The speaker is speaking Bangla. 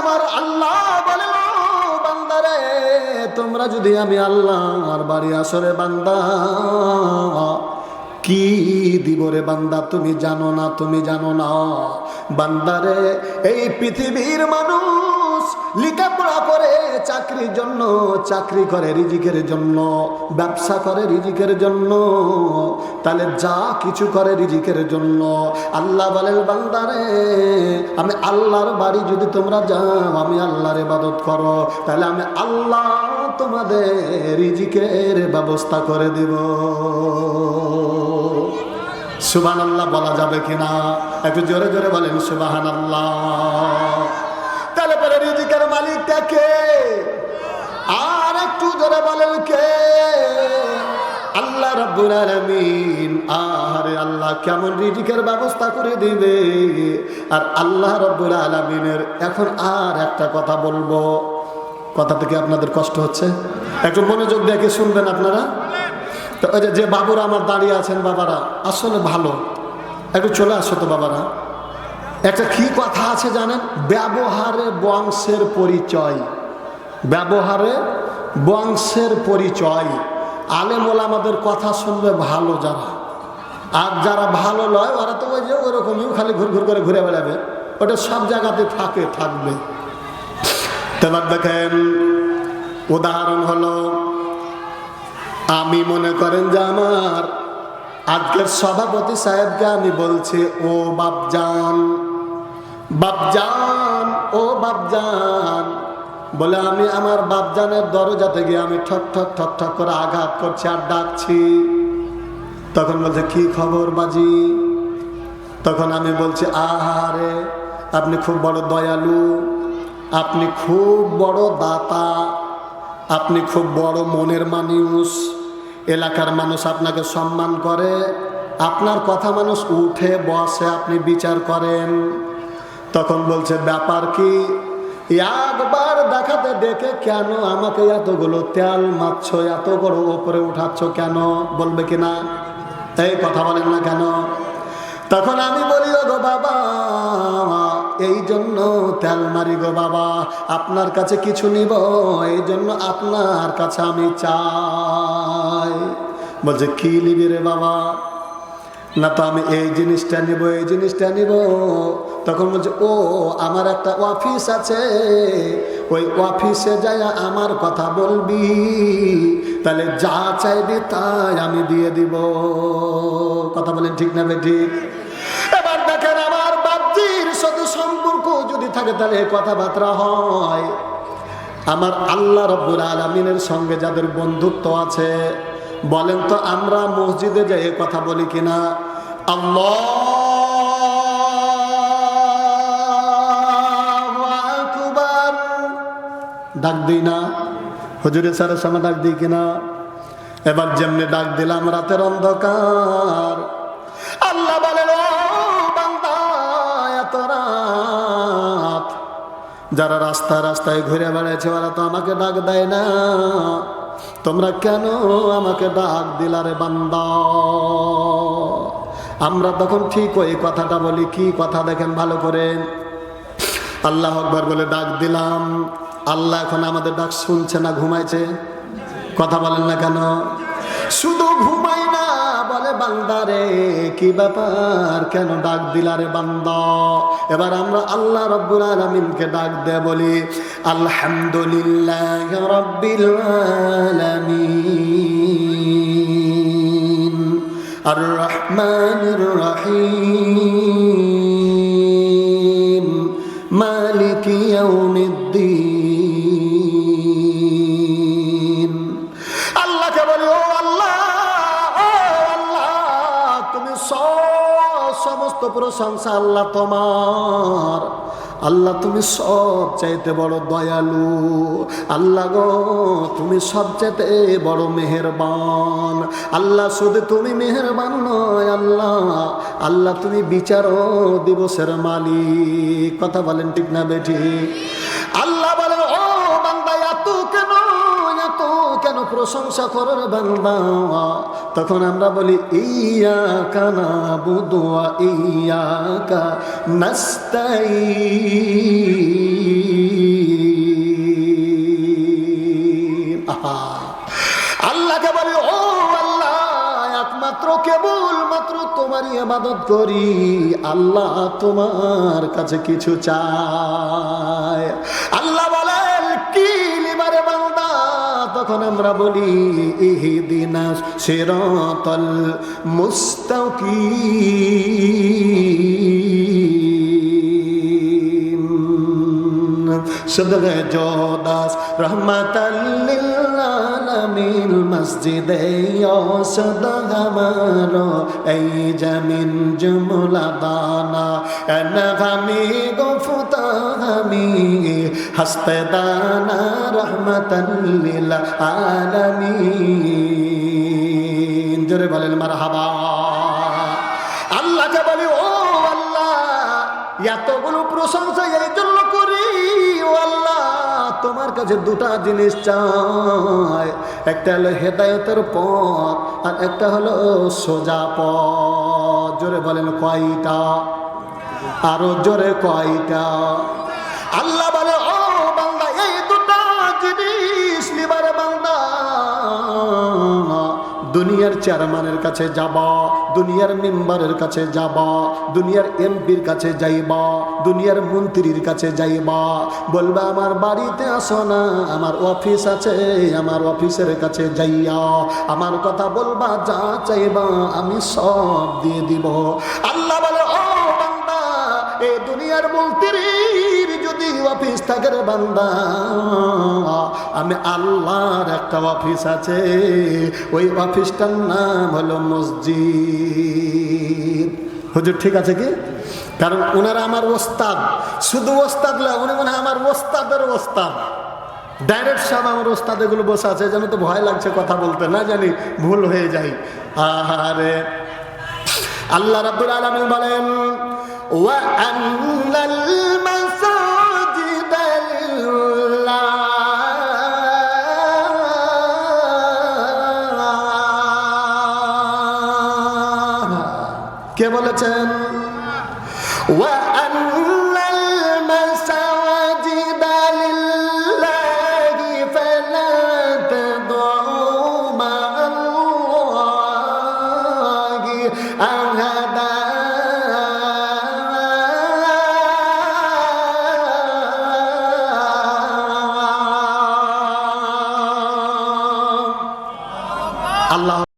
আমার আল্লাহ বলে বান্দারে, তোমরা যদি আমি আল্লাহ আর বাড়ি আসরে বান্দা, কি দিব রে বান্দা? তুমি জানো না, তুমি জানো না। বান্দারে, এই পৃথিবীর মানুষ লেখাপড়া করে চাকরির জন্য, চাকরি করে রিজিকের জন্য, ব্যবসা করে রিজিকের জন্য, তাহলে যা কিছু করে রিজিকের জন্য। আল্লাহ বলেন বান্দারে আমি আল্লাহর বাড়ি যদি তোমরা যাও, আমি আল্লাহর ইবাদত করো, তাহলে আমি আল্লাহ তোমাদের রিজিকের ব্যবস্থা করে দিব। সুবান আল্লাহ বলা যাবে কিনা? একটু জোরে জোরে বলেন সুবাহান আল্লাহ মালিকটা কে? আর একটু জোরে বলেন কে? আল্লাহ রাব্বুল আলামিন। আরে আল্লাহ, কেমন রিজিকের ব্যবস্থা করে দিবে। আর আল্লাহ রাব্বুল আলামিনের, এখন আর একটা কথা বলব। কথা থেকে আপনাদের কষ্ট হচ্ছে? একটু মনোযোগ দেখে শুনবেন আপনারা? তো ওই যে বাবুরা আমার দাঁড়িয়ে আছেন বাবারা, আসলে ভালো। একটু চলে আসো তো বাবারা। একটা কি কথা আছে জানেন? ব্যবহারে বংশের পরিচয়। ব্যবহারে বংশের পরিচয়। আলেমোল আমাদের কথা শুনবে ভালো যারা। আর যারা ভালো নয়, ওরা তো ওই যে ওরকমই খালি ঘুর ঘুর করে ঘুরে বেড়াবে। ওটা সব জায়গাতে থাকে, থাকবে। এবার দেখেন, উদাহরণ হলো, আমি মনে করেন যে আমার আজকের সভাপতি সাহেবকে আমি বলছি, ও বাপজান বাপজান, ও বাপজান। বলে আমি আমার বাপজানের দরজাতে গিয়ে আমি ঠক ঠক ঠক ঠক করে আঘাত করছি আর ডাকছি। তখন বলছে, কি খবর বাজি? তখন আমি বলছি, আহারে, আপনি খুব বড় দয়ালু, আপনি খুব বড় দাতা, আপনি খুব বড় মনের মানুষ। এলাকার মানুষ আপনাকে সম্মান করে, আপনার কথা মানুষ উঠে, বসে, আপনি বিচার করেন। তখন বলছে, ব্যাপার কি? একবার দেখাতে দেখে কেন আমাকে এতগুলো তেল মারছ এত বড় ওপরে উঠাচ্ছ কেন? বলবে কি না? এই কথা বলেন না কেন? তখন আমি বলি গো বাবা, এই জন্য তেল মারি গো বাবা, আপনার কাছে কিছু নিব, এই জন্য আপনার কাছে আমি চাই বলছে, কি নিবি রে বাবা? না তো আমি এই জিনিসটা নিব, এই জিনিসটা নিব। তখন বলছে, ও, আমার একটা অফিস আছে। ওই অফিসে যাই আমার কথা বলবি। তাহলে যা চাইবি তাই আমি দিয়ে দিব। কথা বলেন ঠিক না বে ঠিক এবার দেখেন আমার বাপজির সাথে সম্পর্ক যদি থাকে তাহলে কথাবার্তা হয়। আমার আল্লাহ রব্বুল আলমিনের সঙ্গে যাদের বন্ধুত্ব আছে বলেন তো আমরা মসজিদে যাই কথা বলি কিনা? আল্লাহ ডাক দিই না। হুজুরের স্যারের সময় ডাক দিই কিনা? এবার যেমনি ডাক দিলাম রাতের অন্ধকার। আল্লাহ বলেন "ও বান্দা, এত রাত। যারা রাস্তায় রাস্তায় ঘুরে বেড়াচ্ছে ওরা তো আমাকে ডাক দেয় না। তোমরা কেন আমাকে ডাক দিলারে বান্দা? আমরা তখন ঠিক ওই কথাটা বলি, কি কথা দেখেন ভালো করে। আল্লাহ আকবর বলে, ডাক দিলাম। আল্লাহ এখন আমাদের ডাক শুনছে না, ঘুমাইছে? কথা বলেন না কেন? শুধু ঘুমাই না বলে বান্দারে কি ব্যাপার? কেন ডাক দিলারে বান্দা? এবার আমরা আল্লাহ রব্বুল আলমিনকে ডাক দে বলি, আলহামদুলিল্লাহ রব্বিল আলামিন। আর রহমান রহিম। সমস্ত প্রশংসা আল্লাহ তোমার। আল্লাহ তুমি সব চাইতে বড় দয়ালু। আল্লাহ গো, তুমি সব চাইতে বড় মেহেরবান। আল্লাহ শুধু তুমি মেহেরবান নয়, আল্লাহ। আল্লাহ তুমি বিচার দিবসের মালিক। কথা বলেন ঠিক না বেঠি? আল্লাহ বলেন, ও বান্দা, এত কেন এত কেন প্রশংসা করার বান্দা? তখন আমরা বলি ইয়া কানা বুদোয়া ইয়া কা নাস্তাই আল্লাহকে বলি, ও আল্লাহ, একমাত্র কেবল মাত্র তোমারই আবাদত করি। আল্লাহ তোমার কাছে কিছু চায়। আল্লাহ তখন আমরা বলি ইহিদিনা সিরাতাল মুস্তাকিম। সদরে জোদাস রহমাতাল্লিল মসজিদে ইয়সদ হামারো এই জমিন জুমলা দানা এন গামি গুফতা দানা রহমাতাল্লিল আলামিন জোরে বলেন, মারহাবা। আল্লাহকে বলি, ও আল্লাহ, এতগুলো প্রশংসা এই তোমার কাছে দুটা জিনিস চায় একটা হলো হেদায়তের পথ আর একটা হলো সোজা পথ। জোরে বলেন কয়টা? আরও জোরে কয়টা? দুনিয়ার চেয়ারম্যানের কাছে যাবা, দুনিয়ার মেম্বারের কাছে যাবা, দুনিয়ার এমপির কাছে যাইবা, দুনিয়ার মন্ত্রীর কাছে যাইবা। বলবা, আমার বাড়িতে আসো না, আমার অফিস আছে, আমার অফিসের কাছে যাইয়া আমার কথা বলবা, যা চাইবা আমি সব দিয়ে দিব। আল্লাহ এই দুনিয়ার মন্ত্রীর যদি অফিস থাকে বান্দা, আমি আল্লাহর একটা অফিস আছে। ওই অফিসটার নাম হলো মসজিদ। হুজুর, ঠিক আছে কি? কারণ ওনারা আমার ওস্তাদ। শুধু ওস্তাদ না, উনি মনে আমার ওস্তাদের ওস্তাদ। ডাইরেক্ট সব আমার ওস্তাদ এগুলো বসে আছে, যেন তো ভয় লাগছে কথা বলতে, না জানি, ভুল হয়ে যাই আরে আল্লাহ রাব্বুল আলামিন বলেন ওয়া আন্নাল মাসাজিদ লিল্লাহ কে বলেছেন ওয়া আন্নাল